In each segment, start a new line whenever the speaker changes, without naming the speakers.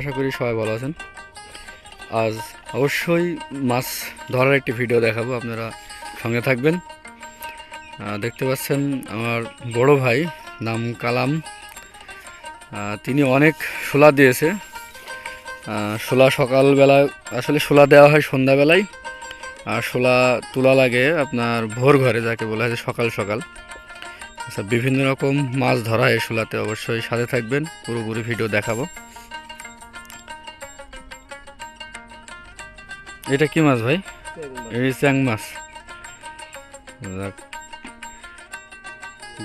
আশা করি সবাই ভালো আছেন। আজ অবশ্যই মাছ ধরার একটি ভিডিও দেখাবো, আপনারা সঙ্গে থাকবেন। দেখতে পাচ্ছেন আমার বড় ভাই, নাম কালাম। তিনি অনেক শোলা দিয়েছে। শোলা সকালবেলা, আসলে শোলা দেওয়া হয় সন্ধ্যাবেলায়। আর শোলা তোলা লাগে আপনার ভোর ঘরে যাকে বলা হয় সকাল সকাল। আচ্ছা বিভিন্ন রকম মাছ ধরা হয় শোলাতে অবশ্যই সাথে থাকবেন। পুরোপুরি ভিডিও দেখাবো। এটা কি মাছ ভাই? এই চ্যাং মাছ যাক।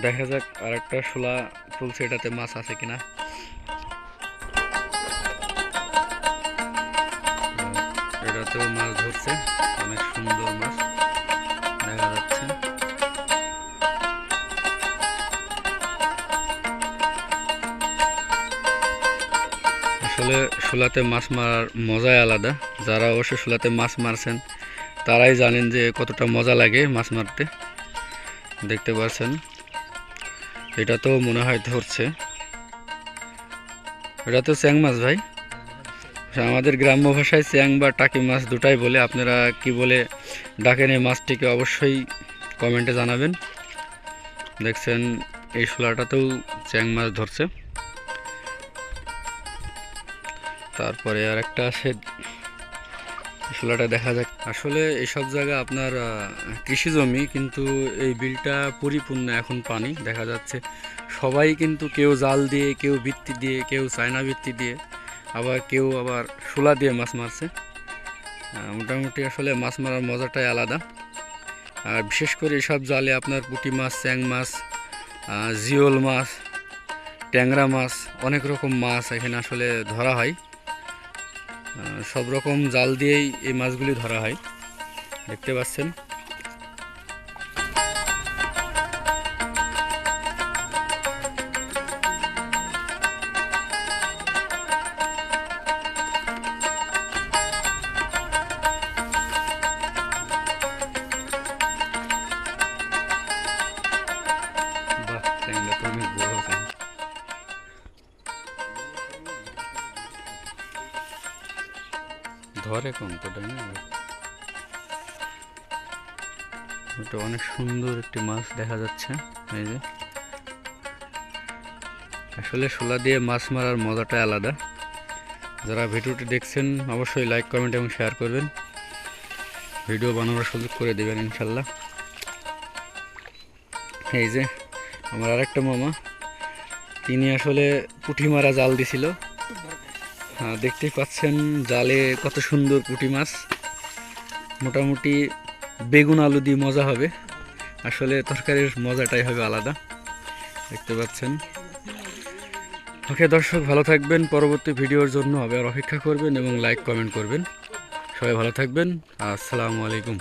দেখা যাক আর একটা শোলা তুলছে এটাতে মাছ আছে কিনা। এটাতেও মাছ ধরছে অনেক সুন্দর মাছ। আসলে শোলাতে মাছ মারার মজাই আলাদা। যারা অবশ্য শোলাতে মাছ মারছেন, তারাই জানেন যে কতটা মজা লাগে মাছ মারতে। দেখতে পাচ্ছেন, এটা তো মনে হয় ধরছে। এটা তো চ্যাং মাছ ভাই। আমাদের গ্রাম্য ভাষায় চ্যাং বা টাকি মাছ দুটাই বলে। আপনারা কি বলে ডাকেন এই মাছটিকে অবশ্যই কমেন্টে জানাবেন। দেখছেন, এই শোলাটাতেও চ্যাং মাছ ধরছে। তারপরে আর একটা আছে। শোলাটা দেখা যাক। আসলে এইসব জায়গা আপনার কৃষি জমি, কিন্তু এই বিলটা পরিপূর্ণ এখন পানি, দেখা যাচ্ছে। সবাই কিন্তু কেউ জাল দিয়ে, কেউ বৃত্তি দিয়ে, কেউ চায়না বৃত্তি দিয়ে, আবার কেউ আবার শোলা দিয়ে মাছ মারছে। মোটামুটি আসলে মাছ মারার মজাটাই আলাদা। আর বিশেষ করে এসব জালে আপনার পুঁটি মাছ, চ্যাং মাছ জিওল মাছ, ট্যাংরা মাছ, অনেক রকম মাছ এখানে আসলে ধরা হয়। সব রকম জাল দিয়েই এই মাছগুলি ধরা হয়। দেখতে পাচ্ছেন? ধরে কম তো ট্যাংরা এটা অনেক সুন্দর একটি মাছ দেখা যাচ্ছে, এই যে। আসলে শোলা দিয়ে মাছ মারার মজাটাই আলাদা। যারা ভিডিওটি দেখছেন, অবশ্যই লাইক, কমেন্ট এবং শেয়ার করবেন। ভিডিও বানানোর সুযোগ করে দেবেন, ইনশাল্লাহ। এই যে, আমার আরেকটা মামা, তিনি আসলে পুঁটি মারা জাল দিছিল। দেখতেই পাচ্ছেন জালে কত সুন্দর পুঁটি মাছ। মোটামুটি বেগুন আলু দিয়ে মজা হবে। আসলে তরকারির মজাটাই হবে আলাদা। দেখতে পাচ্ছেন। ওকে দর্শক, ভালো থাকবেন। পরবর্তী ভিডিওর জন্য আবার অপেক্ষা করবেন এবং লাইক কমেন্ট করবেন। সবাই ভালো থাকবেন। আসসালামু আলাইকুম।